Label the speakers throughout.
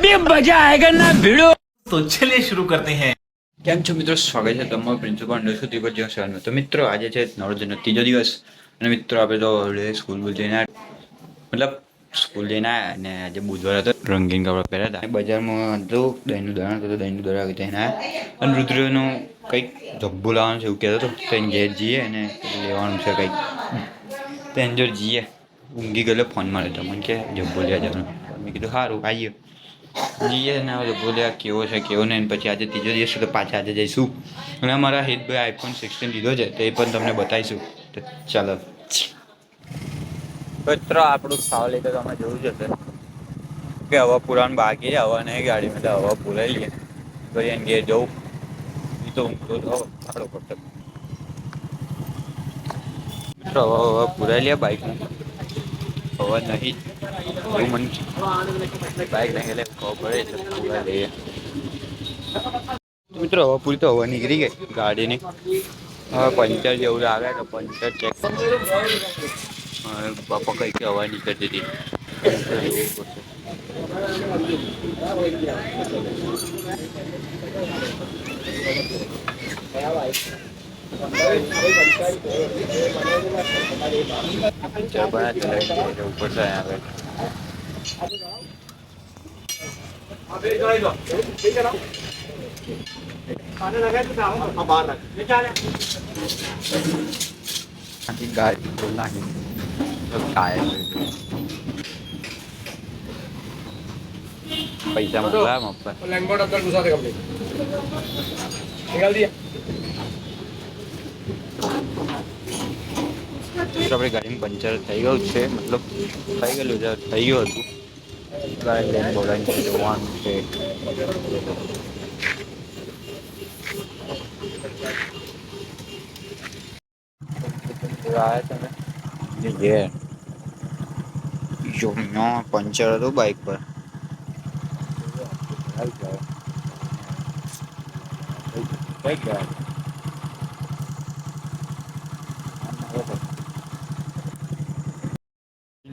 Speaker 1: અભી મજા આયેગા ના ભીડો
Speaker 2: તો ચલે શરૂ કરતે હૈ
Speaker 3: કેમ છો મિત્રો? સ્વાગત છે તમારો પ્રિન્સિપાલ નરસુ દીપક જેવા સવાલમાં તો મિત્રો આજે છે નવરોજનો ત્રીજો દિવસ. અને મિત્રો આપણે તો સ્કૂલ બુલ જઈને મતલબ સ્કૂલ જઈને આવ્યા અને આજે બુધવાર હતો. રંગીન કપડાં પહેર્યા હતા. બજારમાં હતું દહીંનું દળણ હતું દહીંનું દળણ જઈને આવ્યા અને રુદ્રનું કંઈક ધબ્બો લાવવાનું છે એવું કહેતો હતો. ત્યાં ઘેર જઈએ અને લેવાનું છે કંઈક. ત્યાં જો જઈએ ઊંઘી ગયેલો ફોન મારે તો મને કે જબ્બો લેવા જવાનું. મેં કીધું સારું આવીએ. જઈએ ને હવે બોલ્યા કેવો છે, કેવો નહીં પછી આજે ત્રીજો દિવસ તો પાછા આજે જઈશું. અને અમારા હિતભાઈ આઈફોન સિક્સટીન લીધો છે, તો પણ તમને બતાવીશું. તો ચાલો. મિત્રો, આપણું લઈ તો તમે જોયું જશે કે હવા પુરાણ બાકી છે, હવા નહીં, ગાડીમાં તો હવા પુરાઈ લઈએ પછી એને ઘેર જવું. એ તો ઊંઘતો તો સારો કરતો મિત્રો, હવા હવા પુરાઈ લે બાઇકમાં હવા નહીં. એવું મને બાઇક નહીં એટલે ખબર પડે લઈએ મિત્રો, હવે પૂરી તો હવા નીકળી ગઈ ગાડીની. હવે પંચર જેવું આવે તો પંચર ચેક બાપા કઈ કે હવા પંચર જોવું પડશે. ઉપર જાય ગાડી નાખી પૈસા મળવા મફત.
Speaker 4: લેંગોટ અંદર ઘુસા કમ્પ્લીટ નિકાલ દિયા
Speaker 3: તો આપણી ગાડીમાં પંચર થઈ ગયું છે. મતલબ થઈ ગયેલું છે. થઈ ગયું હતું. ગાડી લઈને બોલાવીને જવાનું છે. આવ્યા તમે? પંચર હતું બાઇક પર.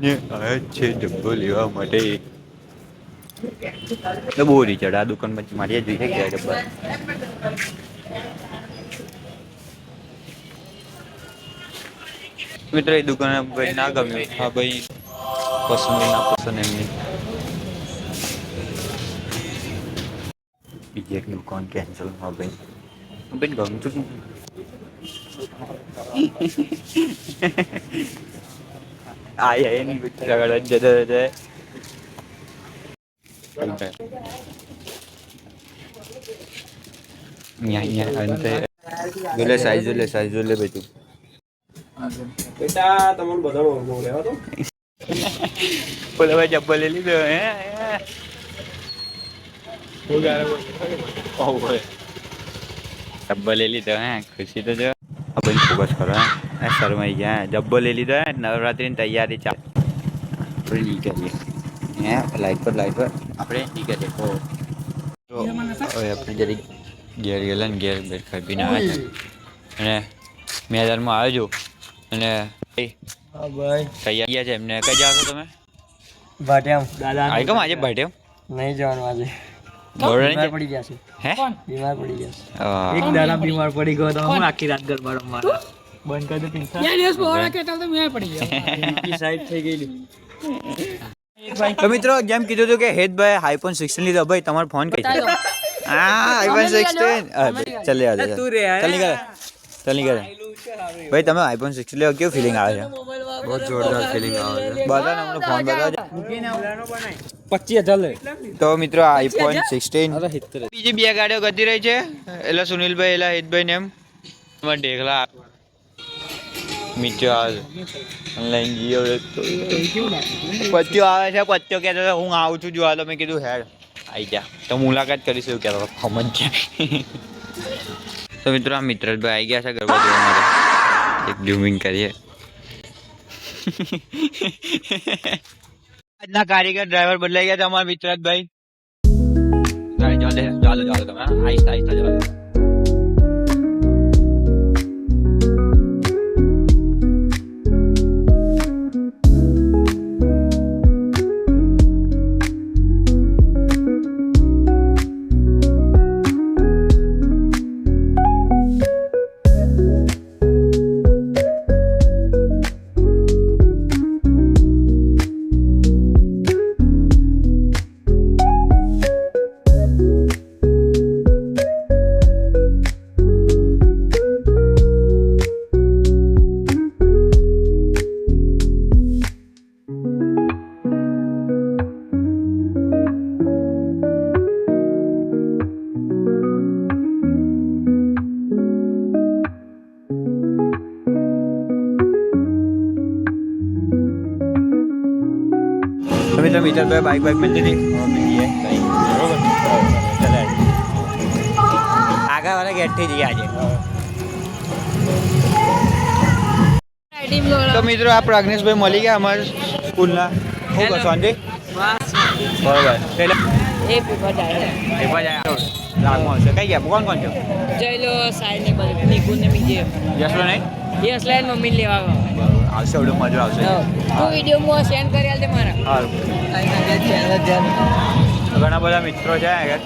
Speaker 3: ને આવ્યા છે ડબ્બો લેવા માટે. તો બહુ રીચડ આ દુકાનમાં મારી જોઈએ ગયા ડબ્બા. મિત્ર, એ દુકાન ભાઈ ના ગમ્યું. હા ભાઈ, પસંદ ના પસંદ એમની બીજી એક દુકાન કેન્સલ હા ભાઈ. ભાઈ ગમતું. આય આયની ગળા જતો જતો જોલે સાઈઝ જોલે સાઈઝ જોલે બધું
Speaker 4: बेटा તમને બધાનો અનુભવ લેવા તો
Speaker 3: બોલે ભાઈ ચપ્પલ લઈ લીધો હે
Speaker 4: હું. ગારે
Speaker 3: ઓહો જબ્બો લઈ લીધો હે ખુશી તો જો. આ ભાઈ ફોકસ કરો હે. શરમાઈ ગયા. ડબ્બો જબ્બો લઈ લીધો હે. નવરાત્રીની તૈયારી ચાલે. આપણે નીકળીએ હે? લાઈટ પર લાઈટ પર. આપણે નીકળીએ તો તો હવે આપણે જરી ઘેર ગયેલા ને ઘેર બેઠ ખાઈ પીને આવ્યા અને મેદાનમાં આવ્યો અને એ
Speaker 5: હા ભાઈ.
Speaker 3: તૈયાર છે. એમને કઈ જાવ છો તમે?
Speaker 5: ભાટિયામ. દાદા.
Speaker 3: આવી કમ આજે ભાટિયામ?
Speaker 5: નહીં જવાનું આજે. બીમાર પડી ગયા છે.
Speaker 3: હે?
Speaker 5: બીમાર પડી ગયા છે. એક દાડા બીમાર પડી ગયો તો હું આખી રાત ગરબા રમવાના. બંધ કરી દે પિંસા સાઈડ થઈ ગઈ
Speaker 3: તો મિત્રો જેમ કીધું હતું કે હેતભાઈ આઈફોન સિક્સટીન લીધો. ભાઈ તમારો ફોન કઈ છે? હા આઈફોન સિક્સટીન ચાલે યાર
Speaker 5: તું રે
Speaker 3: ચાલ નીકળે ચાલ નીકળે ભાઈ તમે આઈફોન સિક્સટીન લેવા કેવું ફિલિંગ આવે છે? બહુ જોરદાર ફિલિંગ આવે છે. બધા ને હમણાં ફોન બતાવજો
Speaker 5: પચીસ હજાર લે
Speaker 3: તો મિત્રો આઈફોન સિક્સટીન બીજી બે ગાડીઓ ગતી રહી છે. એટલે સુનિલભાઈ એટલે હિતભાઈ ને એમ. એમાં છે. ઓનલાઈન જીઓ પત્યો આવે છે પત્યો કહેતો હતો, હું આવું છું જોવા. તો મેં કીધું હેડ આવી જા. તો મુલાકાત કરીશું એવું કહેતો હતો. સમજ તો મિત્રો આ મિત્રભાઈ આવી ગયા છે ગરબા જોવા માટે. એક ઝૂમિંગ કરીએ. આજના કારીગર ડ્રાઈવર બદલાઈ ગયા છે અમારા મિત્રભાઈ ચાલો ચાલો ચાલો તમે? આહિસ્તા આહિસ્તા ચાલો હવે મળીએ કઈ બરોબર ચાલે આગળ વાળા ગેટથી જઈએ આજે. તો મિત્રો આ પ્રજ્ઞેશભાઈ મળી ગયા અમારા સ્કૂલના. શું કરશો શાંતિ? બરોબર. કઈ ગયા? કોણ કોણ છો?
Speaker 5: જઈ લો સાઈ ને બધું નિકુન ને બીજે.
Speaker 3: યશલો નહીં
Speaker 5: યસ લાઈન મમ્મી લેવા
Speaker 3: આવશે વીડિયો મજા આવશે.
Speaker 5: હું. વીડિયો મો સેન્ડ કરી આલ દે મારા.
Speaker 3: સારું ઘણા બધા મિત્રો છે આગળ.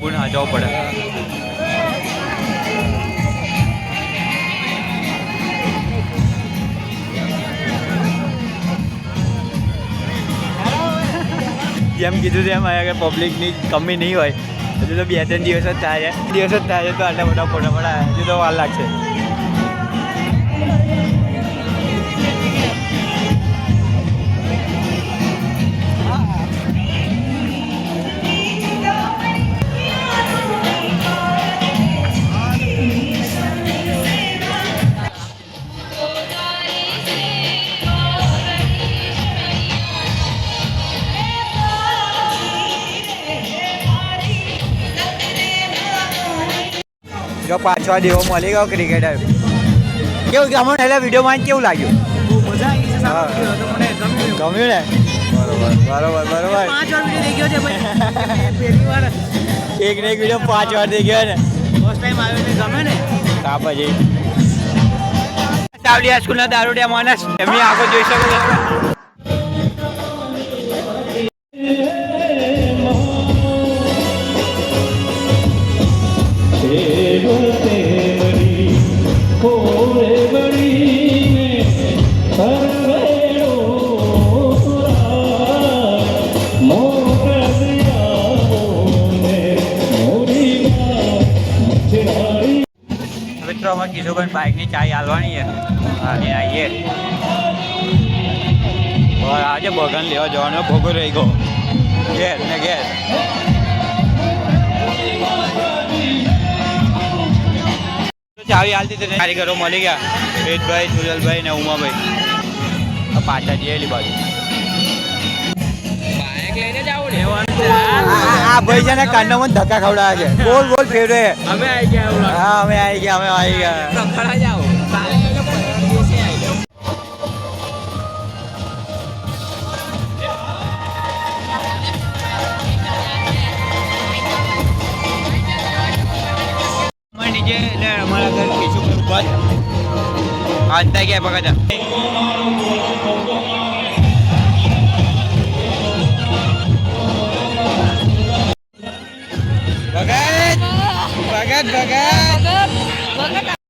Speaker 3: ગુણ હાજવ પડે. જેમ કીધું તેમ અહીંયા પબ્લિકની કમી નહીં હોય. હજુ તો બે ત્રણ દિવસ જ થાય દિવસ જ થાય તો આટલા બધા ફોટા પડાય હજુ તો વાર લાગશે. જો પાછો દેવો મળી ગયો ક્રિકેટર કેવું કે અમને એટલે વિડીયોમાં કેવું લાગ્યું? ગમ્યું ને? બરોબર બરોબર બરોબર. એક ને એક વીડિયો પાંચ વાર થઈ ગયો ને?
Speaker 5: ફર્સ્ટ ટાઈમ આવ્યો ને ગમે ને.
Speaker 3: તા પછી સાવલિયા સ્કૂલના દારૂડિયા માણસ એમની આંખો જોઈ શકો છો. બગન લેવા જવાનો ભોગો રહી ગયો. ઘેર ને ઘેર. ચાવી હાલતી હતી કારીગરો મળી ગયા. વેદભાઈ સુજલભાઈ ને ઉમાભાઈ. પાછા જઈએ એલી બાજુ. આ ભાઈ છે ને કાંડામાં ધક્કા ખવડાવે છે. બોલ બોલ ફેરવે.
Speaker 5: અમે આવી ગયા
Speaker 3: હા અમે આવી ગયા અમે આવી ગયા. નીચે એટલે અમારા ઘર કેશુ ઉપર આનતા ગયા બગા ભગત? ભગત! ભગત આજે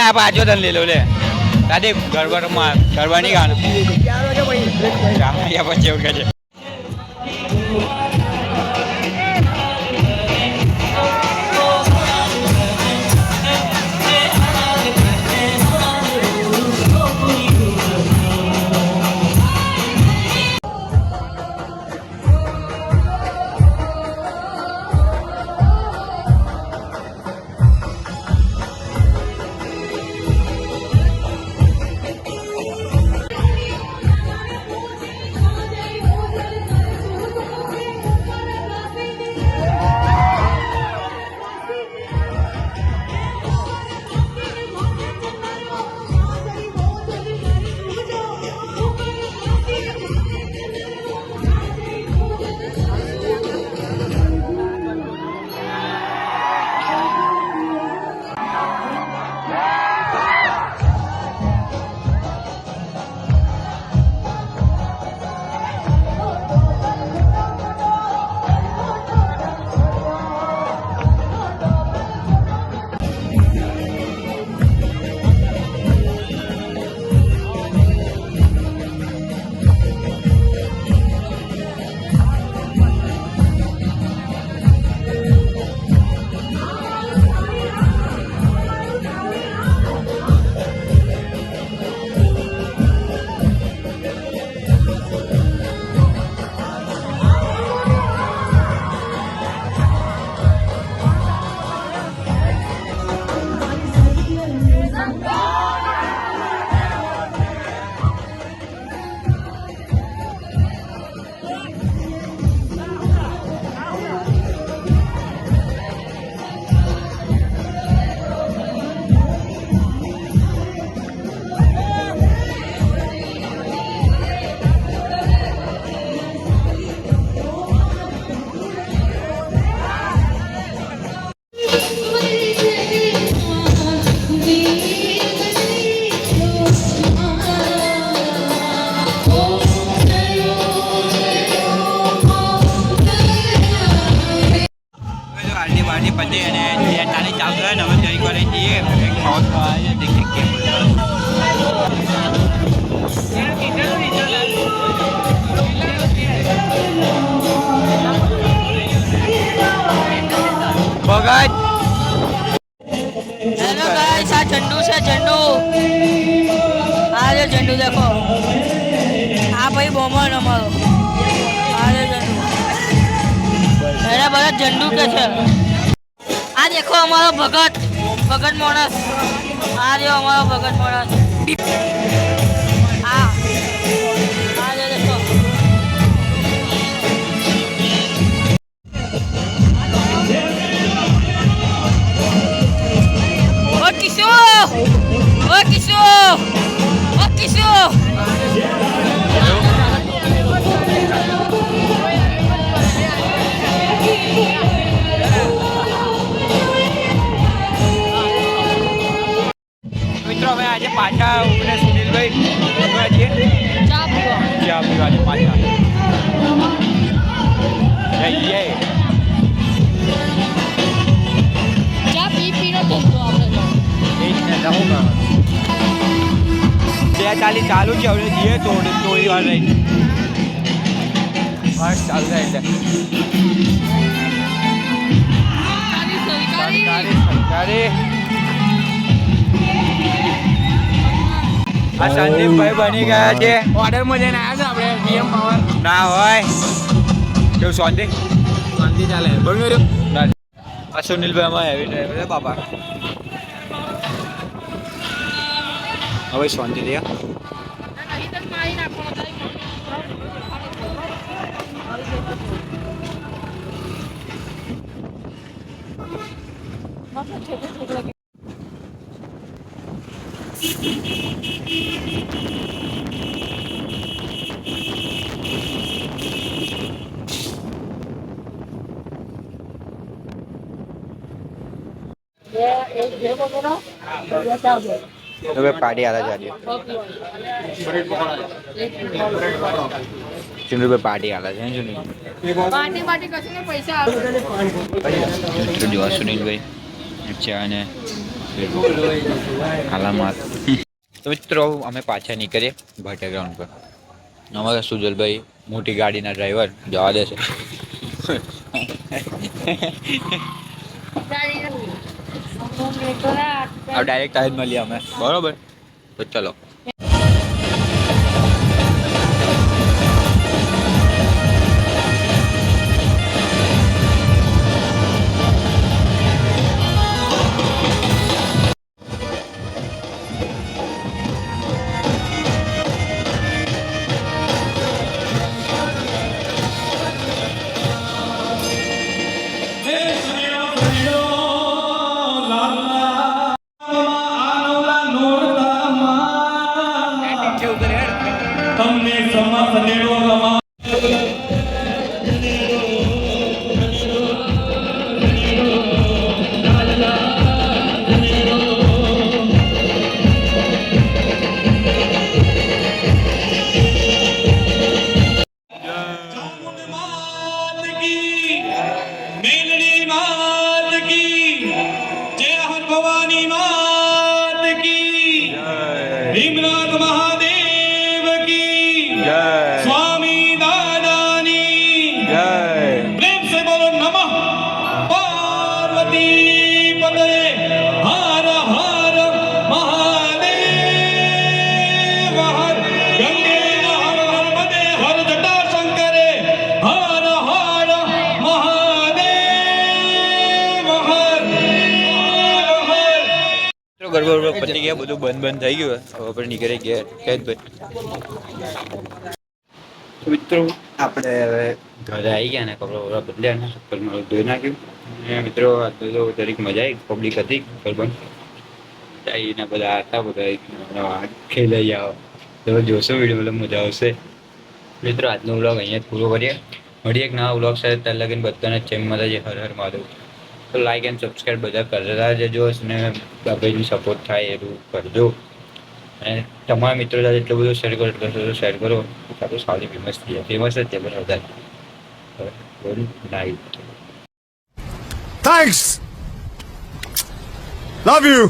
Speaker 3: અરે આ પાછો તને લઈ લો લે. દાદી ગરબામાં ગરબાની નહીં ગાવાનું પછી એવું કહે છે.
Speaker 6: ઝંડુ દેખો. આ ભાઈ બોમર અમારો. એને બધા ઝંડુ કે છે. આ દેખો અમારો ભગત ભગત માણસ. આ રહ્યો અમારો ભગત માણસ. ઓ કિશો
Speaker 3: મિત્રો અમે આજે પાછા હું ને સુનિલભાઈ અમે આજે
Speaker 6: ચા પીવા
Speaker 3: ચા પીવા આજે પાછા જઈએ બે ચાલી છે હવે જઈએ થોડી થોડી વાર રહી. બસ ચાલુ થાય એટલે. સરકારી સરકારી. આ સંદીપભાઈ બની ગયા છે.
Speaker 5: ઓર્ડર જઈને આવ્યા છે આપણે પીએમ પાવર
Speaker 3: ના હોય. કેવું શાંતિ?
Speaker 5: શાંતિ ચાલે. બરોબર
Speaker 3: આ સુનિલભાઈ અમારે હેવી ડ્રાઈવર છે બાપા હવે શાંતિ દે હવે પાડી આલા જાજે. ભાઈ પાડી આલા છે ચુનરી
Speaker 6: પાર્ટી પાર્ટી કશું ને પૈસા
Speaker 3: મિત્રો જોવા સુનિલભાઈ ચા અને આલામાત. તો મિત્રો અમે પાછા નીકળીએ ભાટિયા ગ્રાઉન્ડ પર. અમારા સુજલભાઈ મોટી ગાડીના ડ્રાઈવર જવા દેશે. હવે ડાયરેક્ટ તાજ મળીએ અમે. બરોબર? તો ચલો. ગરબા ગરબા પતી ગયા બધું બંધ બંધ થઈ ગયું. હવે આપણે નીકળી ગયા. કહેતભાઈ મિત્રો આપણે હવે ઘરે આવી ગયા ને કપડાં બપડા બદલ્યા ને, ચપ્પલ મારું ધોઈ નાખ્યું. અને મિત્રો તો દરેક મજા આવી, પબ્લિક હતી ગરબા જઈને બધા હતા બધા ખેલાઈ જાઓ. તમે જોશો વીડિયો મતલબ મજા આવશે. મિત્રો, આજનો વ્લોગ અહીંયા જ પૂરો કરીએ. મળીએ એક નવા વ્લોગ સાથે. ત્યાં લગીને બધાને જય માતાજી હર હર મહાદેવ. તો લાઈક એન્ડ સબસ્ક્રાઈબ બધા કરતા જજો અને ભાઈનું સપોર્ટ થાય એવું કરજો. અને તમારા મિત્રો સાથે એટલું બધું શેર કરો, એટલું બધું શેર કરો સારું સારી ફેમસ થઈ જાય. ફેમસ જ પણ વધારે good night
Speaker 7: thanks love you.